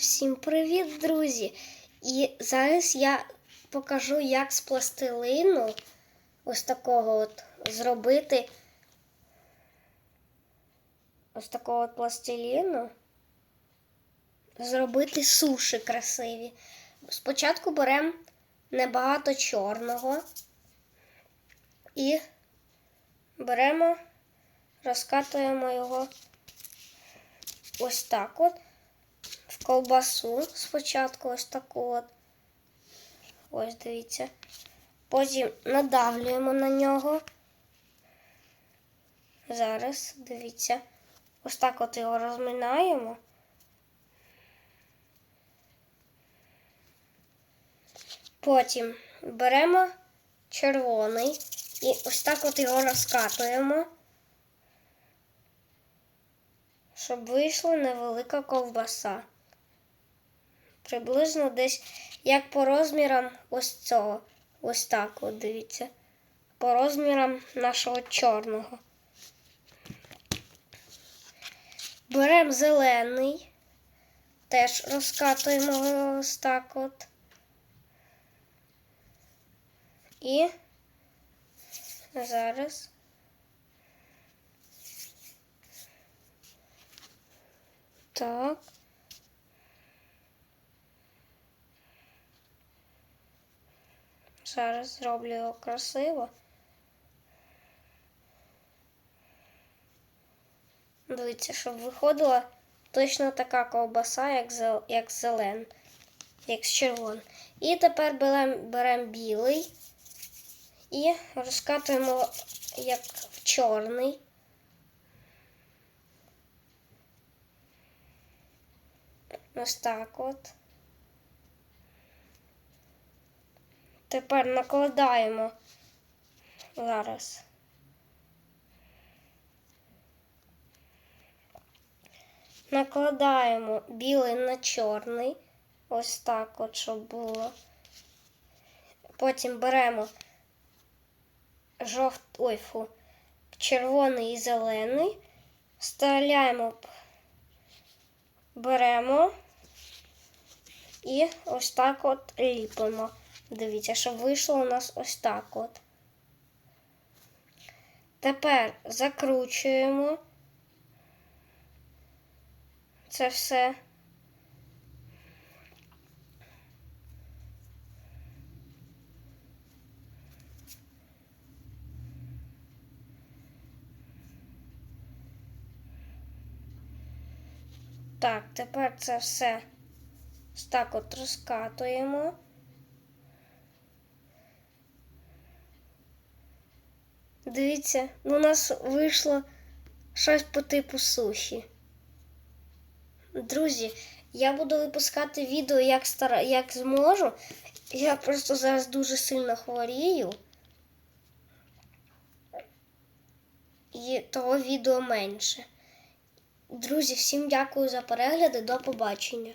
Всім привіт, друзі! І зараз я покажу, як з пластилину ось такого от зробити ось такого от пластиліну зробити суші красиві. Спочатку беремо небагато чорного і беремо, розкатуємо його ось так от ковбасу спочатку ось таку от. Ось дивіться. Потім надавлюємо на нього. Зараз, дивіться. Ось так от його розминаємо. Потім беремо червоний і ось так от його розкатуємо, щоб вийшла невелика ковбаса. Приблизно десь як по розмірам ось цього. Ось так от дивіться. По розмірам нашого чорного. Беремо зелений, теж розкатуємо ось так от. І зараз так. Зараз зроблю його красиво. Дивіться, щоб виходила точно така ковбаса, як зел... як зелен, як з червон. І тепер беремо берем білий і розкатуємо як в чорний. Ось так от. Тепер накладаємо зараз. Накладаємо білий на чорний. Ось так от, щоб було. Потім беремо жовт, ой, фу, червоний і зелений. Вставляємо, беремо і ось так от ліпимо. Дивіться, щоб вийшло у нас ось так от. Тепер закручуємо це все. Так, тепер це все так от розкатуємо. Дивіться, у нас вийшло щось по типу суші. Друзі, я буду випускати відео як стара, як зможу. Я просто зараз дуже сильно хворію. І того відео менше. Друзі, всім дякую за перегляди. До побачення.